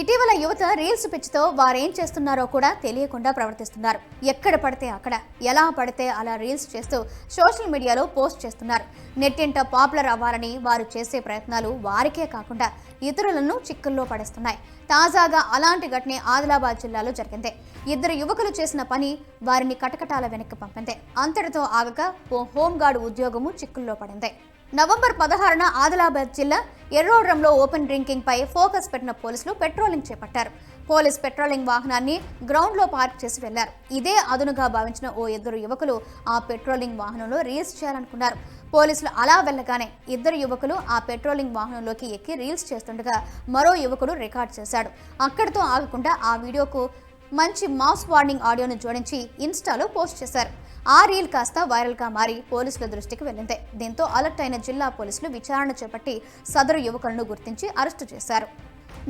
ఇటీవల యువత రీల్స్ పిచ్చితో వారేం చేస్తున్నారో కూడా తెలియకుండా ప్రవర్తిస్తున్నారు. ఎక్కడ పడితే అక్కడ ఎలా పడితే అలా రీల్స్ చేస్తూ సోషల్ మీడియాలో పోస్ట్ చేస్తున్నారు. నెట్టింట పాపులర్ అవ్వాలని వారు చేసే ప్రయత్నాలు వారికే కాకుండా ఇతరులను చిక్కుల్లో పడేస్తున్నాయి. తాజాగా అలాంటి ఘటనే ఆదిలాబాద్ జిల్లాలో జరిగింది. ఇద్దరు యువకులు చేసిన పని వారిని కటకటాల వెనక్కి పంపింది. అంతటితో ఆగక ఓ హోంగార్డు ఉద్యోగము చిక్కుల్లో పడింది. నవంబర్ పదహారున ఆదిలాబాద్ జిల్లా ఎర్రోడ్రంలో ఓపెన్ డ్రింకింగ్ పై ఫోకస్ పెట్టిన పోలీసులు పెట్రోలింగ్ చేపట్టారు. పోలీస్ పెట్రోలింగ్ వాహనాన్ని గ్రౌండ్లో పార్క్ చేసి వెళ్ళారు. ఇదే అదునుగా భావించిన ఓ ఇద్దరు యువకులు ఆ పెట్రోలింగ్ వాహనంలో రీల్స్ చేయాలనుకున్నారు. పోలీసులు అలా వెళ్ళగానే ఇద్దరు యువకులు ఆ పెట్రోలింగ్ వాహనంలోకి ఎక్కి రీల్స్ చేస్తుండగా మరో యువకుడు రికార్డ్ చేశాడు. అక్కడితో ఆగకుండా ఆ వీడియోకు మంచి మాస్ వార్నింగ్ ఆడియోను జోడించి ఇన్స్టాలో పోస్ట్ చేశారు. ఆ రీల్ కాస్త వైరల్గా మారి పోలీసుల దృష్టికి వెళ్ళింది. దీంతో అలర్ట్ అయిన జిల్లా పోలీసులు విచారణ చేపట్టి సదరు యువకులను గుర్తించి అరెస్టు చేశారు.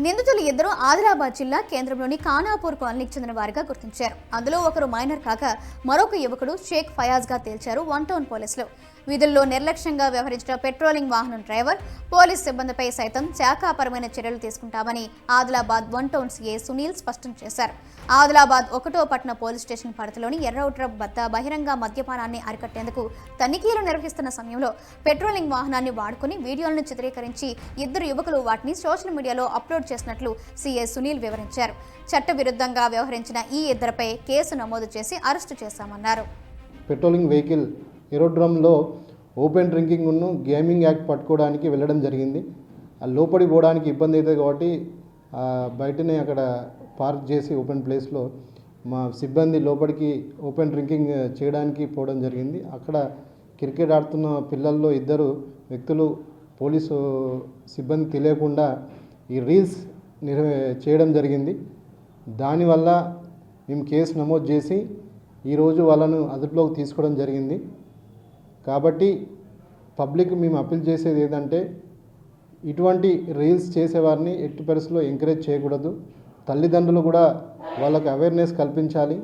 నిందితులు ఇద్దరు ఆదిలాబాద్ జిల్లా కేంద్రంలోని ఖానాపూర్ కాలనీకి చెందిన వారిగా గుర్తించారు. అందులో ఒకరు మైనర్ కాగా మరొక యువకుడు షేక్ ఫయాజ్గా తేల్చారు వన్ టౌన్ పోలీసులు. విధుల్లో నిర్లక్ష్యంగా వ్యవహరించిన పెట్రోలింగ్ వాహనం డ్రైవర్ పోలీస్ సిబ్బందిపై సైతం శాఖాపరమైన చర్యలు తీసుకుంటామని Adilabad one town CA Sunil స్పష్టం చేశారు. ఆదిలాబాద్ ఒకటో పట్టణ పోలీస్ స్టేషన్ పరిధిలోని ఎర్రౌట్ర వద్ద బహిరంగ మద్యపానాన్ని అరికట్టేందుకు తనిఖీలు నిర్వహిస్తున్న సమయంలో పెట్రోలింగ్ వాహనాన్ని వాడుకుని వీడియోలను చిత్రీకరించి ఇద్దరు యువకులు వాటిని సోషల్ మీడియాలో అప్లోడ్ చేసినట్లు సీఏ సునీల్ వివరించారు. చట్టవిరుద్ధంగా వ్యవహరించిన ఈ ఇద్దరిపై కేసు నమోదు చేసి అరెస్టు చేశామన్నారు. పెట్రోలింగ్ వెహికల్ ఎరోడ్రమ్లో ఓపెన్ డ్రింకింగ్ను గేమింగ్ యాక్ట్ పట్టుకోవడానికి వెళ్ళడం జరిగింది. లోపడి పోవడానికి ఇబ్బంది అవుతుంది కాబట్టి బయటనే అక్కడ పార్క్ చేసి ఓపెన్ ప్లేస్లో మా సిబ్బంది లోపలికి ఓపెన్ డ్రింకింగ్ చేయడానికి పోవడం జరిగింది. అక్కడ క్రికెట్ ఆడుతున్న పిల్లల్లో ఇద్దరు వ్యక్తులు పోలీసు సిబ్బంది తెలియకుండా ఈ రీల్స్ నిర్వ చేయడం జరిగింది. దానివల్ల మేము కేసు నమోదు చేసి ఈరోజు వాళ్ళను అదుపులోకి తీసుకోవడం జరిగింది. కాబట్టి పబ్లిక్ మేము అప్పీల్ చేసేది ఏంటంటే ఇటువంటి రీల్స్ చేసేవారిని ఎట్టి పరిస్థితుల్లో ఎంకరేజ్ చేయకూడదు. తల్లిదండ్రులు కూడా వాళ్ళకి అవేర్నెస్ కల్పించాలి.